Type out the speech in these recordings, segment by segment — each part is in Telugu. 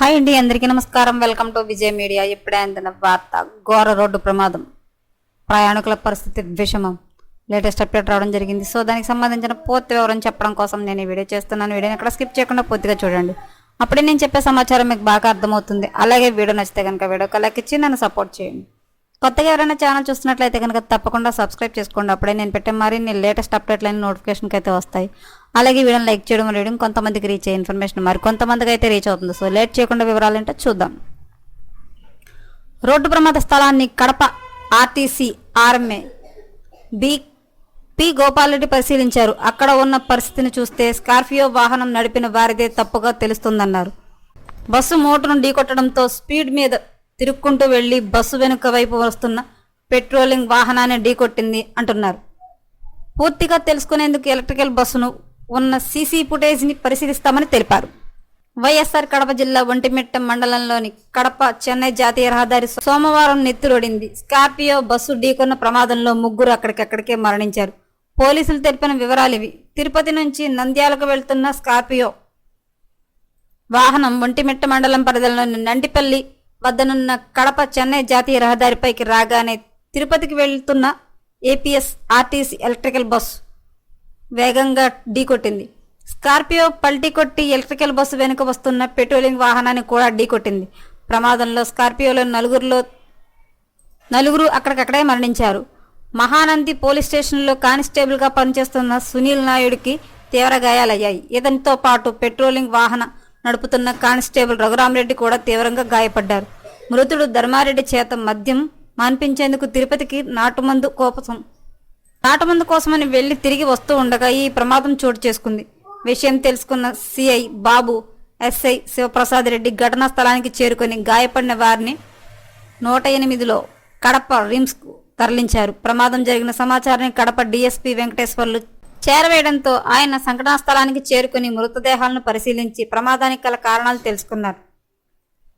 హాయ్ అండి అందరికీ నమస్కారం. Welcome to Vijay media. ఇప్పుడే అందిన వార్త ఘోర రోడ్డు ప్రమాదం. ప్రయాణికుల పరిస్థితి విషమం. లేటెస్ట్ అప్డేట్ రావడం జరిగింది. సో దానికి సంబంధించిన పూర్తి వివరం చెప్పడం కోసం నేను ఈ వీడియో చేస్తున్నాను. వీడియోని ఎక్కడ స్కిప్ చేయకుండా పూర్తిగా చూడండి. అప్పుడే నేను చెప్పే సమాచారం మీకు బాగా అర్థమవుతుంది. అలాగే వీడియో నచ్చితే కనుక వీడియోకి లైక్ ఇచ్చి నన్ను సపోర్ట్ చేయండి. కొత్తగా ఎవరైనా ఛానల్ చూస్తున్నట్లయితే కనుక తప్పకుండా సబ్స్క్రైబ్ చేసుకోండి. అప్పుడే నేను పెట్టే మరిన్ని లేటెస్ట్ అప్డేట్లైన నోటిఫికేషన్కి అయితే వస్తాయి. అలాగే వీడియోని లైక్ చేయడం రీడింగ్ కొంతమందికి రీచ్ అయ్యే ఇన్ఫర్మేషన్ మరి కొంతమందికి అయితే రీచ్ అవుతుంది. సో లేట్ చేయకుండా వివరాలు ఏంటో చూద్దాం. రోడ్డు ప్రమాద స్థలాన్ని Kadapa RTC RMA B P Gopalareddy పరిశీలించారు. అక్కడ ఉన్న పరిస్థితిని చూస్తే స్కార్పియో వాహనం నడిపిన వారిదే తప్పుగా తెలుస్తుందన్నారు. బస్సు మోటార్ను ఢీకొట్టడంతో స్పీడ్ మీద తిరుక్కుంటూ వెళ్ళి బస్సు వెనుక వైపు వస్తున్న పెట్రోలింగ్ వాహనాన్ని ఢీకొట్టింది అంటున్నారు. పూర్తిగా తెలుసుకునేందుకు ఎలక్ట్రికల్ బస్సును ఉన్న సీసీ ఫుటేజ్ని పరిశీలిస్తామని తెలిపారు. వైఎస్ఆర్ కడప జిల్లా ఒంటిమిట్ట మండలంలోని కడప చెన్నై జాతీయ రహదారి సోమవారం నెత్తురొడింది. స్కార్పియో బస్సు ఢీకొన్న ప్రమాదంలో ముగ్గురు అక్కడికక్కడికే మరణించారు. పోలీసులు తెలిపిన వివరాలు ఇవి. తిరుపతి నుంచి నంద్యాలకు వెళ్తున్న స్కార్పియో వాహనం ఒంటిమిట్ట మండలం పరిధిలోని నంటిపల్లి వద్దనున్న కడప చెన్నై జాతీయ రహదారిపైకి రాగానే తిరుపతికి వెళ్తున్న ఏపీఎస్ ఆర్టీసీ ఎలక్ట్రికల్ బస్సు వేగంగా ఢీకొట్టింది స్కార్పియో పల్టీ కొట్టి ఎలక్ట్రికల్ బస్సు వెనుక వస్తున్న పెట్రోలింగ్ వాహనాన్ని కూడా ఢీకొట్టింది ప్రమాదంలో స్కార్పియోలో నలుగురిలో నలుగురు అక్కడికక్కడే మరణించారు. మహానంది పోలీస్ స్టేషన్లో కానిస్టేబుల్గా పనిచేస్తున్న సునీల్ నాయుడికి తీవ్ర గాయాలయ్యాయి. ఇతనితో పాటు పెట్రోలింగ్ వాహన నడుపుతున్న కానిస్టేబుల్ రఘురామరెడ్డి కూడా తీవ్రంగా గాయపడ్డారు. మృతుడు ధర్మారెడ్డి చేత మద్యం మాన్పించేందుకు తిరుపతికి నాటుమందు కోసం నాటుమందు కోసమని వెళ్ళి తిరిగి వస్తూ ఉండగా ఈ ప్రమాదం చోటు చేసుకుంది. విషయం తెలుసుకున్న సిఐ బాబు ఎస్ఐ శివప్రసాద్ రెడ్డి ఘటనా స్థలానికి చేరుకొని గాయపడిన వారిని నూట ఎనిమిదిలో కడప రిమ్స్కు తరలించారు. ప్రమాదం జరిగిన సమాచారాన్ని కడప డీఎస్పీ వెంకటేశ్వర్లు చేరవేయడంతో ఆయన సంఘటనా స్థలానికి చేరుకుని మృతదేహాలను పరిశీలించి ప్రమాదానికి గల కారణాలు తెలుసుకున్నారు.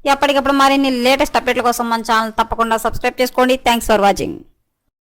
ఎప్పటికప్పుడు మరిన్ని లేటెస్ట్ అప్డేట్ల కోసం మన ఛానల్ తప్పకుండా సబ్స్క్రైబ్ చేసుకోండి. Thanks for watching